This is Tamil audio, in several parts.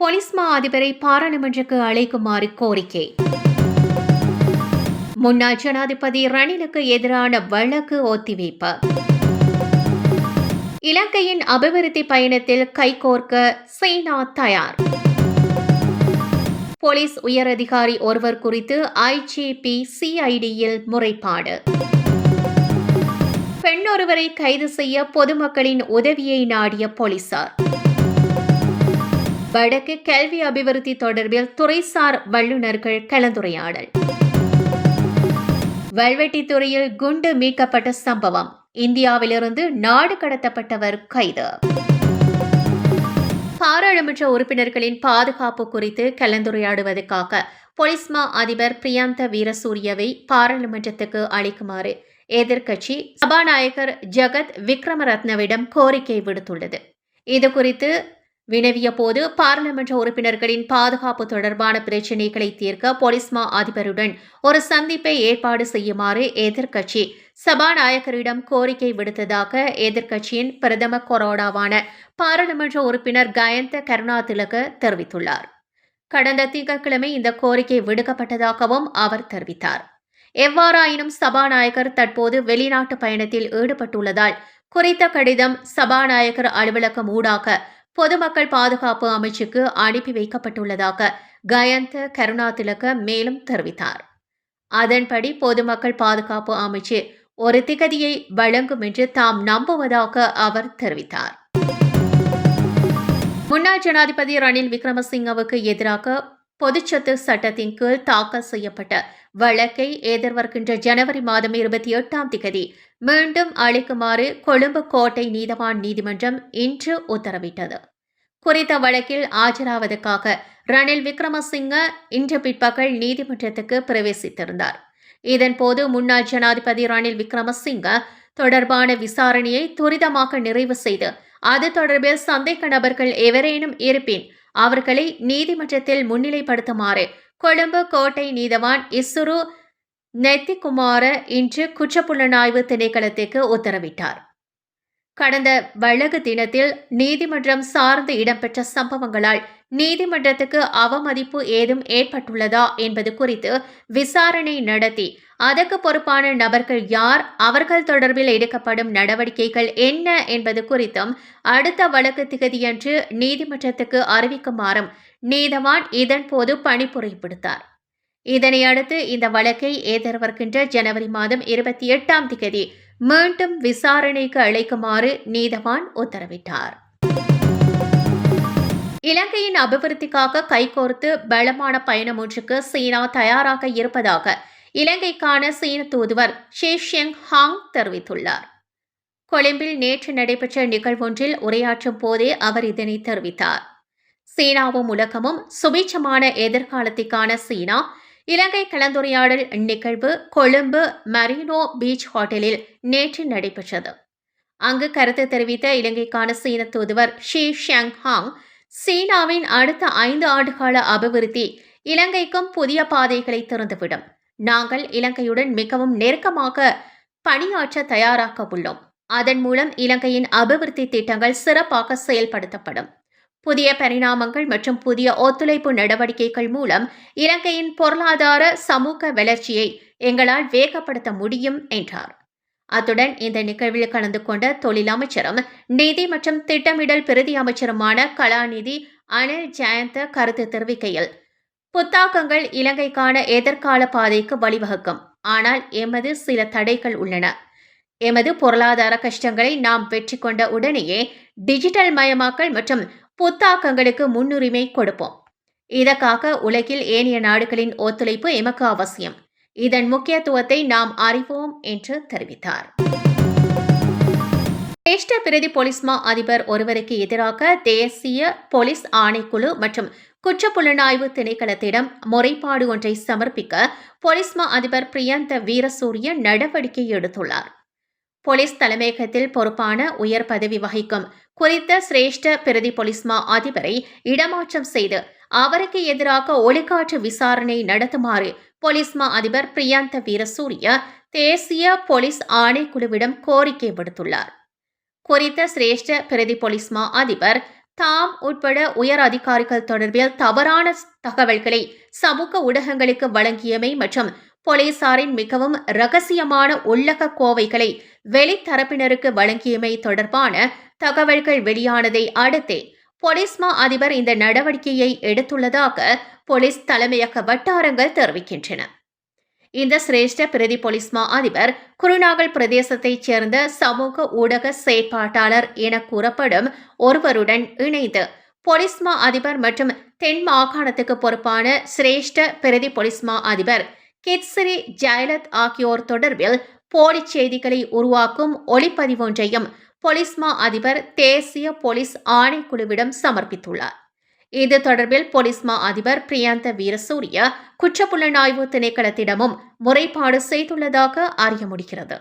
போலீஸ் மா அதிபரை பாராளுமன்றக்கு அழைக்குமாறு கோரிக்கை. முன்னாள் ஜனாதிபதி ரணிலுக்கு எதிரான வழக்கு ஒத்திவைப்பு. இலங்கையின் அபிவிருத்தி பயணத்தில் கைகோர்க்க சீனா தயார். போலீஸ் உயரதிகாரி ஒருவர் குறித்து ஐஜிபி சிஐடியில் முறைப்பாடு. பெண் ஒருவரை கைது செய்ய பொதுமக்களின் உதவியை நாடிய போலீசார். வடக்கு கல்வி அபிவிருத்தி தொடர்பில் துறைசார் வல்லுநர்கள் கலந்துரையாடல். வல்வெட்டித்துறையில் குண்டு மீட்கப்பட்ட சம்பவம். இந்தியாவிலிருந்து நாடு கடத்தப்பட்டவர் கைது. பாராளுமன்ற உறுப்பினர்களின் பாதுகாப்பு குறித்து கலந்துரையாடுவதற்காக பொலிஸ்மா அதிபர் பிரியந்த வீரசூரியவை பாராளுமன்றத்துக்கு அளிக்குமாறு எதிர்க்கட்சி சபாநாயகர் ஜெகத் விக்ரமரத்னவிடம் கோரிக்கை விடுத்துள்ளது. இதுகுறித்து வினவிய போது பாராளுமன்ற உறுப்பினர்களின் பாதுகாப்பு தொடர்பான பிரச்சினைகளை தீர்க்க பொலிஸ்மா அதிபருடன் ஒரு சந்திப்பை ஏற்பாடு செய்யுமாறு எதிர்க்கட்சி சபாநாயகரிடம் கோரிக்கை விடுத்ததாக எதிர்க்கட்சியின் பிரதம கொரோடாவான பாராளுமன்ற உறுப்பினர் கயந்த கருணாதிலக தெரிவித்துள்ளார். கடந்த திங்கட்கிழமை இந்த கோரிக்கை விடுக்கப்பட்டதாகவும் அவர் தெரிவித்தார். எவ்வாறாயினும் சபாநாயகர் தற்போது வெளிநாட்டு பயணத்தில் ஈடுபட்டுள்ளதால் குறித்த கடிதம் சபாநாயகர் அலுவலகம் ஊடாக பொதுமக்கள் பாதுகாப்பு அமைச்சுக்கு அனுப்பி வைக்கப்பட்டுள்ளதாக கயந்த கருணாதிலக மேலும் தெரிவித்தார். அதன்படி பொதுமக்கள் பாதுகாப்பு அமைச்சு ஒரு திகதியை வழங்கும் என்று தாம் நம்புவதாக அவர் தெரிவித்தார். முன்னாள் ஜனாதிபதி ரணில் விக்ரமசிங்கவுக்கு எதிராக பொதுச்சத்து சட்டத்தின் கீழ் தாக்கல் செய்யப்பட்ட வழக்கை எதிர்வருகின்ற ஜனவரி மாதம் இருபத்தி எட்டாம் திகதி மீண்டும் அளிக்குமாறு கொழும்பு கோட்டை நீதவான் நீதிமன்றம் இன்று உத்தரவிட்டது. குறித்த வழக்கில் ஆஜராவதற்காக ரணில் விக்ரமசிங்க இன்று பிற்பகல் நீதிமன்றத்துக்கு பிரவேசித்திருந்தார். இதன்போது முன்னாள் ஜனாதிபதி ரணில் விக்ரமசிங்க தொடர்பான விசாரணையை துரிதமாக நிறைவு செய்து அது தொடர்பில் சந்தேக நபர்கள் எவரேனும் இருப்பின் அவர்களை நீதிமன்றத்தில் முன்னிலைப்படுத்துமாறு கொழும்பு கோட்டை நீதவான் இசுரு நெத்திகுமார இன்று குற்றப்புலனாய்வு திணைக்களத்திற்கு உத்தரவிட்டார். கடந்த வழக்கு தினத்தில் நீதிமன்றம் சார்ந்து இடம்பெற்ற சம்பவங்களால் நீதிமன்றத்துக்கு அவமதிப்பு ஏதும் ஏற்பட்டுள்ளதா என்பது குறித்து விசாரணை நடத்தி அதற்கு பொறுப்பான நபர்கள் யார் அவர்கள் தொடர்பில் எடுக்கப்படும் நடவடிக்கைகள் என்ன என்பது குறித்தும் அடுத்த வழக்கு திகதியன்று நீதிமன்றத்துக்கு அறிவிக்குமாறும் நீதவான் இதன்போது பணிப்புரை விடுத்தார் இதனையடுத்து இந்த வழக்கை எதிர்வருகின்ற ஜனவரி மாதம் இருபத்தி எட்டாம் திகதி மீண்டும் விசாரணைக்கு அழைக்குமாறு நீதவான் உத்தரவிட்டார். இலங்கையின் அபிவிருத்திக்காக கைகோர்த்து பலமான பயணம் ஒன்றுக்கு சீனா தயாராக இருப்பதாக இலங்கைக்கான சீன தூதுவர் ஷேஷியங் ஹாங் தெரிவித்துள்ளார். கொழும்பில் நேற்று நடைபெற்ற நிகழ்வொன்றில் உரையாற்றும் போதே அவர் இதனை தெரிவித்தார். சீனாவும் உலகமும் சுபீட்சமான எதிர்காலத்திற்கான சீனா இலங்கை கலந்துரையாடல் நிகழ்வு கொழும்பு மரீனோ பீச் ஹோட்டலில் நேற்று நடைபெற்றது. அங்கு கருத்து தெரிவித்த இலங்கைக்கான சீன தூதுவர் ஷி ஷியாங் ஹாங் சீனாவின் அடுத்த ஐந்து ஆண்டுகால அபிவிருத்தி இலங்கைக்கும் புதிய பாதைகளை திறந்துவிடும். நாங்கள் இலங்கையுடன் மிகவும் நெருக்கமாக பணியாற்ற தயாராக உள்ளோம். அதன் மூலம் இலங்கையின் அபிவிருத்தி திட்டங்கள் சிறப்பாக செயல்படுத்தப்படும். புதிய பரிணாமங்கள் மற்றும் புதிய ஒத்துழைப்பு நடவடிக்கைகள் மூலம் இலங்கையின் பொருளாதார சமூக வளர்ச்சியை எங்களால் வேகப்படுத்த முடியும் என்றார். அத்துடன் இந்த நிகழ்வில் கலந்து கொண்ட தொழில் அமைச்சரும் நிதி மற்றும் திட்டமிடல் பிரதி அமைச்சருமான கலாநிதி அனில் ஜெயந்த கருத்து தெரிவிக்கையில் புத்தாக்கங்கள் இலங்கைக்கான எதிர்கால பாதைக்கு வழிவகுக்கும். ஆனால் எமது சில தடைகள் உள்ளன. எமது பொருளாதார கஷ்டங்களை நாம் வெற்றி கொண்ட உடனேயே டிஜிட்டல் மயமாக்கல் மற்றும் புத்தாக்கங்களுக்கு முன்னுரிமை கொடுப்போம். இதற்காக உலகில் ஏனைய நாடுகளின் ஒத்துழைப்பு எமக்கு அவசியம். இதன் முக்கியத்துவத்தை நாம் அறிவோம் என்று தெரிவித்தார். சிரேஷ்ட பிரதி போலீஸ்மா அதிபர் ஒருவருக்கு எதிராக தேசிய போலீஸ் ஆணைக்குழு மற்றும் குற்றப்புலனாய்வு திணைக்களத்திடம் முறைப்பாடு ஒன்றை சமர்ப்பிக்க போலீஸ்மா அதிபர் பிரியந்த வீரசூரிய நடவடிக்கை எடுத்துள்ளார். போலீஸ் தலைமையகத்தில் பொறுப்பான உயர் பதவி வகிக்கும் குறித்த சிரேஷ்ட பிரதி போலீஸ்மா அதிபரை இடமாற்றம் செய்து அவருக்கு எதிராக ஒளிக்காற்று விசாரணை நடத்துமாறு போலீஸ்மா அதிபர் பிரியாந்த வீரசூரிய தேசிய போலீஸ் ஆணைக்குழுவிடம் கோரிக்கை விடுத்துள்ளார். குறித்த சிரேஷ்ட பிரதி போலீஸ்மா அதிபர் தாம் உட்பட உயர் அதிகாரிகள் தொடர்பில் தவறான தகவல்களை சமூக ஊடகங்களுக்கு வழங்கியமை மற்றும் போலீசாரின் மிகவும் ரகசியமான உள்ளக கோவைகளை வெளித்தரப்பினருக்கு வழங்கியமை தொடர்பான தகவல்கள் வெளியானதை அடுத்தே பொலிஸ்மா அதிபர் இந்த நடவடிக்கையை எடுத்துள்ளதாக போலீஸ் தலைமையக வட்டாரங்கள் தெரிவிக்கின்றன. இந்த சிரேஷ்ட பிரதி பொலிஸ்மா அதிபர் குருநாகல் பிரதேசத்தைச் சேர்ந்த சமூக ஊடக செயற்பாட்டாளர் என கூறப்படும் ஒருவருடன் இணைந்து பொலிஸ்மா அதிபர் மற்றும் தென் மாகாணத்துக்கு பொறுப்பான சிரேஷ்ட பிரதி பொலிஸ்மா அதிபர் கிட்ஸ்ரி ஜெயலத் ஆகியோர் தொடர்பில் போலி செய்திகளை உருவாக்கும் ஒளிப்பதிவொன்றையும் பொலிஸ்மா அதிபர் தேசிய போலீஸ் ஆணைக்குழுவிடம் சமர்ப்பித்துள்ளார். இது தொடர்பில் பொலிஸ்மா அதிபர் பிரியாந்த வீரசூரிய குற்றப்புலனாய்வு திணைக்களத்திடமும் முறைப்பாடு செய்துள்ளதாக அறிய முடிகிறது.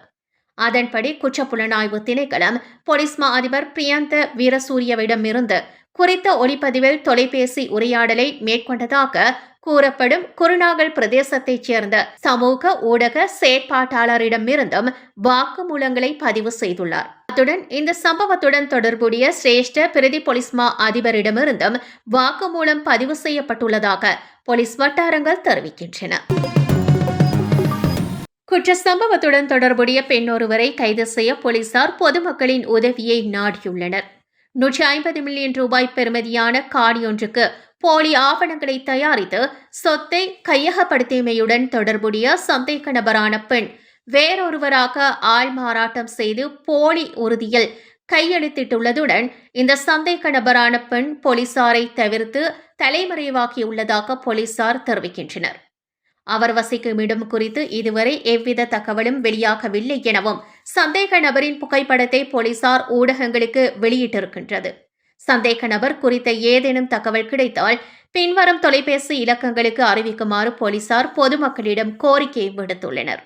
அதன்படி குற்றப்புலனாய்வு திணைக்களம் பொலிஸ்மா அதிபர் பிரியாந்த வீரசூரியவிடமிருந்து குறித்த ஒளிப்பதிவில் தொலைபேசி உரையாடலை மேற்கொண்டதாக கூறப்படும் குருநாகல் பிரதேசத்தைச் சேர்ந்த சமூக ஊடக செயற்பாட்டாளரிடமிருந்தும் வாக்குமூலங்களை பதிவு செய்துள்ளார். அத்துடன் இந்த சம்பவத்துடன் தொடர்புடைய சிரேஷ்ட பிரதி போலீஸ் மா அதிபரிடமிருந்தும் வாக்குமூலம் பதிவு செய்யப்பட்டுள்ளதாக போலீஸ் வட்டாரங்கள் தெரிவிக்கின்றன. குற்ற சம்பவத்துடன் தொடர்புடைய பெண்ணொருவரை கைது செய்ய போலீசார் பொதுமக்களின் உதவியை நாடியுள்ளனர். நூற்றி ஐம்பது மில்லியன் ரூபாய் பெறுமதியான காணியொன்றுக்கு போலி ஆவணங்களை தயாரித்து சொத்தை கையகப்படுத்தியமையுடன் தொடர்புடைய சந்தேக நபரான பெண் வேறொருவராக ஆள் மாறாட்டம் செய்து போலி உறுதியில் கையெழுத்திட்டுள்ளதுடன் இந்த சந்தேக நபரான பெண் போலீசாரை தவிர்த்து தலைமறைவாக்கியுள்ளதாக போலீசார் தெரிவிக்கின்றனர். அவர் வசிக்கும் இடம் குறித்து இதுவரை எவ்வித தகவலும் வெளியாகவில்லை எனவும் சந்தேக நபரின் புகைப்படத்தை போலீசார் ஊடகங்களுக்கு வெளியிட்டிருக்கின்றது. சந்தேக நபர் குறித்த ஏதேனும் தகவல் கிடைத்தால் பின்வரும் தொலைபேசி இலக்கங்களுக்கு அறிவிக்குமாறு போலீசார் பொதுமக்களிடம் கோரிக்கை விடுத்துள்ளனர்.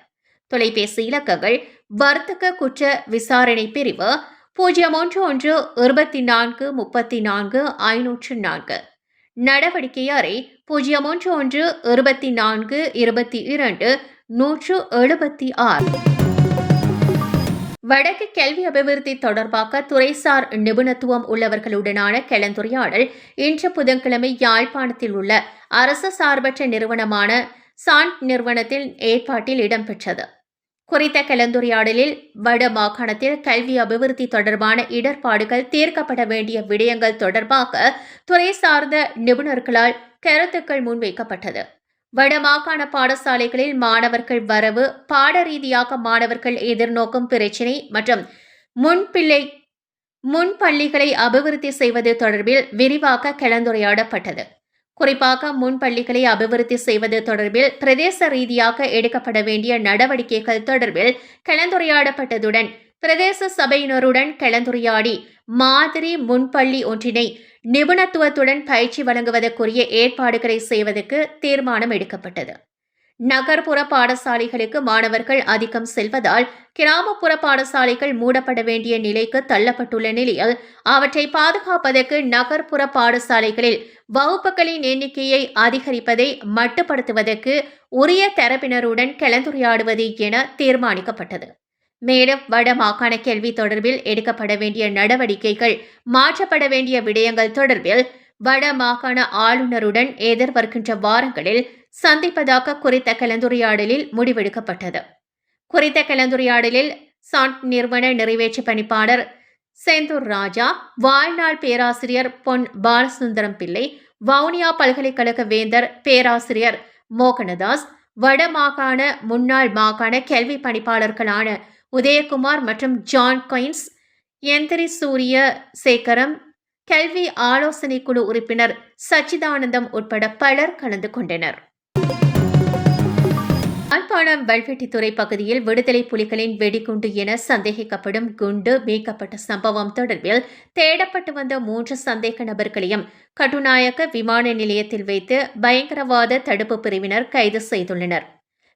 தொலைபேசி இலக்கங்கள் வர்த்தக குற்ற விசாரணை பிரிவு பூஜ்ஜியம் ஒன்று ஒன்று இருபத்தி நான்கு முப்பத்தி நான்கு ஐநூற்று நான்கு. நடவடிக்கை அறை பூஜ்ஜியம் ஒன்று ஒன்று இருபத்தி நான்கு இருபத்தி இரண்டு நூற்று எழுபத்தி ஆறு. வடக்கு கல்வி அபிவிருத்தி தொடர்பாக துறைசார் நிபுணத்துவம் உள்ளவர்களுடனான கலந்துரையாடல் இன்று புதன்கிழமை யாழ்ப்பாணத்தில் உள்ள அரசு சார்பற்ற நிறுவனமான சாண்ட் நிறுவனத்தில் ஏற்பாட்டில் இடம்பெற்றது. குறித்த கலந்துரையாடலில் வட மாகாணத்தில் கல்வி அபிவிருத்தி தொடர்பான இடர்பாடுகள் தீர்க்கப்பட வேண்டிய விடயங்கள் தொடர்பாக துறை சார்ந்த நிபுணர்களால் கருத்துக்கள் முன்வைக்கப்பட்டது. வடமாகாண பாடசாலைகளில் மாணவர்கள் வரவு பாட ரீதியாக மாணவர்கள் எதிர்நோக்கும் பிரச்சினை மற்றும் முன்பிள்ளை முன் பள்ளிகளை அபிவிருத்தி செய்வது தொடர்பில் விரிவாக கலந்துரையாடப்பட்டது. குறிப்பாக முன் பள்ளிகளை அபிவிருத்தி செய்வது தொடர்பில் பிரதேச ரீதியாக எடுக்கப்பட வேண்டிய நடவடிக்கைகள் தொடர்பில் கலந்துரையாடப்பட்டதுடன் பிரதேச சபையினருடன் கலந்துரையாடி மாதிரி முன்பள்ளி ஒன்றினை நிபுணத்துவத்துடன் பயிற்சி வழங்குவதற்குரிய ஏற்பாடுகளை செய்வதற்கு தீர்மானம் எடுக்கப்பட்டது. நகர்ப்புற பாடசாலைகளுக்கு மாணவர்கள் அதிகம் செல்வதால் கிராமப்புற பாடசாலைகள் மூடப்பட வேண்டிய நிலைக்கு தள்ளப்பட்டுள்ள நிலையில் அவற்றை பாதுகாப்பதற்கு நகர்ப்புற பாடசாலைகளில் வகுப்புகளின் எண்ணிக்கையை அதிகரிப்பதை மட்டுப்படுத்துவதற்கு உரிய தரப்பினருடன் கலந்துரையாடுவது என தீர்மானிக்கப்பட்டது. மேலும் வட மாகாண கேள்வி தொடர்பில் எடுக்கப்பட வேண்டிய நடவடிக்கைகள் மாற்றப்பட வேண்டிய விடயங்கள் தொடர்பில் வட மாகாண ஆளுநருடன் எதிர்வருகின்ற வாரங்களில் சந்திப்பதாக குறித்த கலந்துரையாடலில் முடிவெடுக்கப்பட்டது. குறித்த கலந்துரையாடலில் சாண்ட் நிறுவன நிறைவேற்று பணிப்பாளர் செந்தூர் ராஜா வாழ்நாள் பேராசிரியர் பொன் பாலசுந்தரம் பிள்ளை வவுனியா பல்கலைக்கழக வேந்தர் பேராசிரியர் மோகனதாஸ் வட மாகாண முன்னாள் மாகாண கல்வி பணிப்பாளர்களான உதயகுமார் மற்றும் ஜான் கொயின்ஸ் எந்திரி சூரிய சேகரம் கல்வி ஆலோசனை குழு உறுப்பினர் சச்சிதானந்தம் உட்பட பலர் கலந்து கொண்டனர். யாழ்ப்பாணம் வல்வெட்டித்துறை பகுதியில் விடுதலை புலிகளின் வெடிகுண்டு என சந்தேகிக்கப்படும் குண்டு மீட்கப்பட்ட சம்பவம் தொடர்பில் தேடப்பட்டு வந்த மூன்று சந்தேக நபர்களையும் கட்டுநாயக்க விமான நிலையத்தில் வைத்து பயங்கரவாத தடுப்பு பிரிவினர் கைது செய்துள்ளனர்.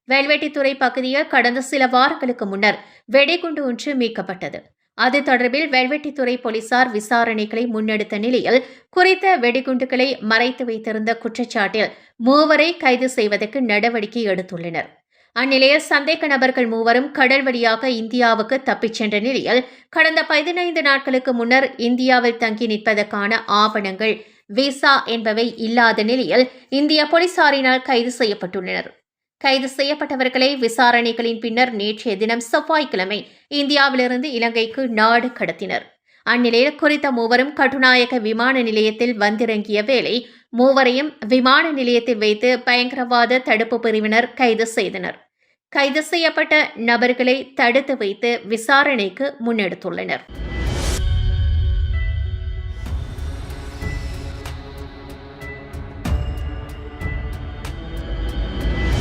வெல்வெட்டித்துறை பகுதியில் கடந்த சில வாரங்களுக்கு முன்னர் வெடிகுண்டு ஒன்று மீட்கப்பட்டது. அது தொடர்பில் வெல்வெட்டித்துறை போலீசார் விசாரணைகளை முன்னெடுத்த நிலையில் குறித்த வெடிகுண்டுகளை மறைத்து வைத்திருந்த குற்றச்சாட்டில் மூவரை கைது செய்வதற்கு நடவடிக்கை எடுத்துள்ளனர். அந்நிலையில் சந்தேக நபர்கள் மூவரும் கடல் வழியாக இந்தியாவுக்கு தப்பிச் சென்ற நிலையில் கடந்த பதினைந்து நாட்களுக்கு முன்னர் இந்தியாவில் தங்கி நிற்பதற்கான ஆவணங்கள் விசா என்பவை இல்லாத நிலையில் இந்திய போலீசாரினால் கைது செய்யப்பட்டுள்ளனர். கைது செய்யப்பட்டவர்களை விசாரணைகளின் பின்னர் நேற்றைய தினம் செவ்வாய்க்கிழமை இந்தியாவிலிருந்து இலங்கைக்கு நாடு கடத்தினர். அந்நிலையில் குறித்த மூவரும் கட்டுநாயக்க விமான நிலையத்தில் வந்திறங்கிய வேளை மூவரையும் விமான நிலையத்தில் வைத்து பயங்கரவாத தடுப்பு பிரிவினர் கைது செய்தனர். கைது செய்யப்பட்ட நபர்களை தடுத்து வைத்து விசாரணைக்கு முன்னெடுத்துள்ளனர்.